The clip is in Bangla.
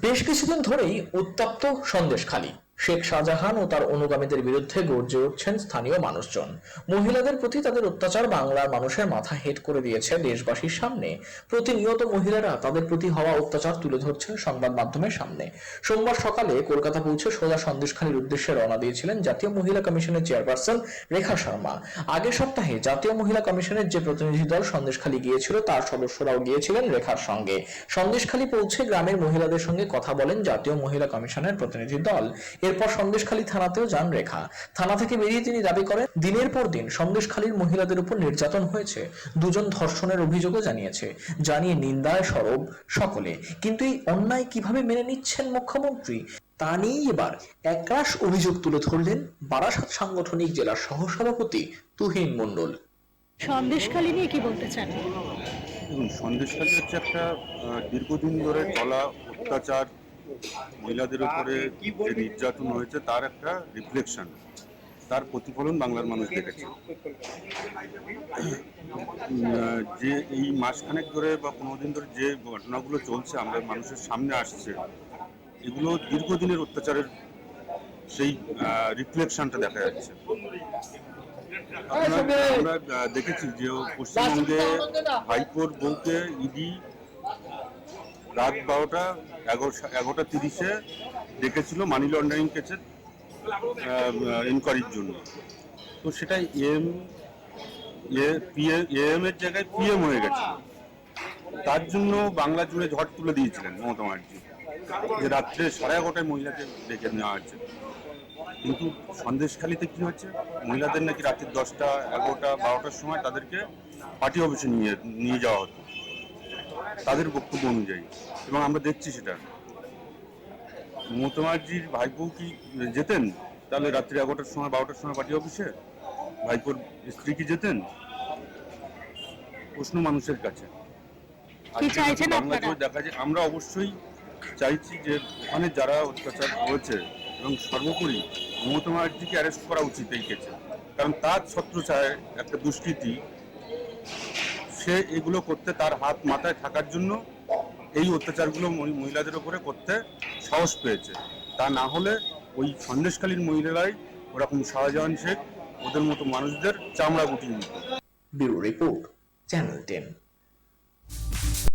বেশ কিছুদিন ধরেই উত্তপ্ত সন্দেশখালী শেখ শাহজাহান ও তার অনুগামীদের বিরুদ্ধে গর্জে উঠছেন স্থানীয় মানুষজন। মহিলাদের প্রতি তাদের অত্যাচার বাংলার মানুষের মাথা হেট করে দিয়েছে দেশবাসীর সামনে। প্রতিনিয়ত মহিলারা তাদের প্রতি হওয়া অত্যাচার তুলে ধরছেন সংবাদ মাধ্যমের সামনে। সোমবার সকালে কলকাতা পৌঁছে সোজা সন্দেশখালীর উদ্দেশ্যে রওনা দিয়েছিলেন জাতীয় মহিলা কমিশনের চেয়ারপারসন রেখা শর্মা। আগের সপ্তাহে জাতীয় মহিলা কমিশনের যে প্রতিনিধি দল সন্দেশখালী গিয়েছিল, তার সদস্যরাও গিয়েছিলেন রেখার সঙ্গে। সন্দেশখালী পৌঁছে গ্রামের মহিলাদের সঙ্গে কথা বলেন জাতীয় মহিলা কমিশনের প্রতিনিধি দল। এরপর সন্দেশখালী থানাতেও যান রেখা। থানা থেকে বেরিয়ে তিনি দাবি করেন দিনের পর দিন সন্দেশখালীর মহিলাদের উপর নির্যাতন হয়েছে। দুজন ধর্ষণের অভিযোগও জানিয়েছে। জানিয়ে নিন্দায় সরব সকলে। কিন্তু এই অন্যায় কীভাবে মেনে নিচ্ছেন মুখ্যমন্ত্রী? তা নিয়েই এবার একরাশ অভিযোগ তুলে ধরলেন বারাসাত সাংগঠনিক জেলার সহসভাপতি তুহিন মণ্ডল। সন্দেশখালী নিয়ে কি বলতে চান? দেখুন সন্দেশখালী হচ্ছে একটা দীর্ঘদিন ধরে চলা অত্যাচার মহিলাদের উপরে যে নির্যাতন হয়েছে তার একটা রিফ্লেকশন তার প্রতিফলন বাংলার মানুষ দেখেছে। যে এই মাসখানেক ধরে বা পনেরো দিন ধরে যে ঘটনাগুলো চলছে আমরা মানুষের সামনে আসছে এগুলো দীর্ঘদিনের অত্যাচারের সেই রিফ্লেকশনটা দেখা যাচ্ছে। আমরা দেখেছি যে পশ্চিমবঙ্গে হাইকোর্ট বউকে ইডি রাত বারোটা এগারো এগারোটা তিরিশে ডেকেছিল মানি লন্ডারিং কেসের ইনকোয়ারির জন্য। তো সেটা এম এ এম এর জায়গায় পিএম হয়ে গেছে। তার জন্য বাংলা জুড়ে ঝড় তুলে দিয়েছিলেন মমতা ব্যানার্জি। যে রাত্রে সাড়ে এগারোটায় মহিলাকে ডেকে নেওয়া হচ্ছে কিন্তু সন্দেশখালিতে কি হচ্ছে মহিলাদের নাকি রাত্রি দশটা, এগারোটা, বারোটার সময় তাদেরকে পার্টি অফিসে নিয়ে নিয়ে যাওয়া হতো। তাদের বক্তব্য অনুযায়ী। এবং আমরা দেখছি সেটা। মমতা ভাইপো কি যেতেন? তাহলে রাত্রি এগারোটার সময় বারোটার সময় পার্টি অফিসে? ভাইপোর স্ত্রী কি যেতেন? প্রশ্ন মানুষের কাছে। দেখা যায় আমরা অবশ্যই চাইছি যে ওখানে যারা অত্যাচার হয়েছে এবং সর্বোপরি মমতা ব্যানার্জিকে অ্যারেস্ট করা উচিত এই কেসে। কারণ তার ছত্রছায় একটা দুষ্কৃতি সে এগুলো করতে তার হাত মাথায় থাকার জন্য এই অত্যাচারগুলো মহিলাদের উপরে করতে সাহস পেয়েছে। তা না হলে ওই সন্দেশকালীন মহিলারাই ওরকম শাহজাহান শেখ, ওদের মতো মানুষদের চামড়া গুটিয়ে নিত। Report, channel ten.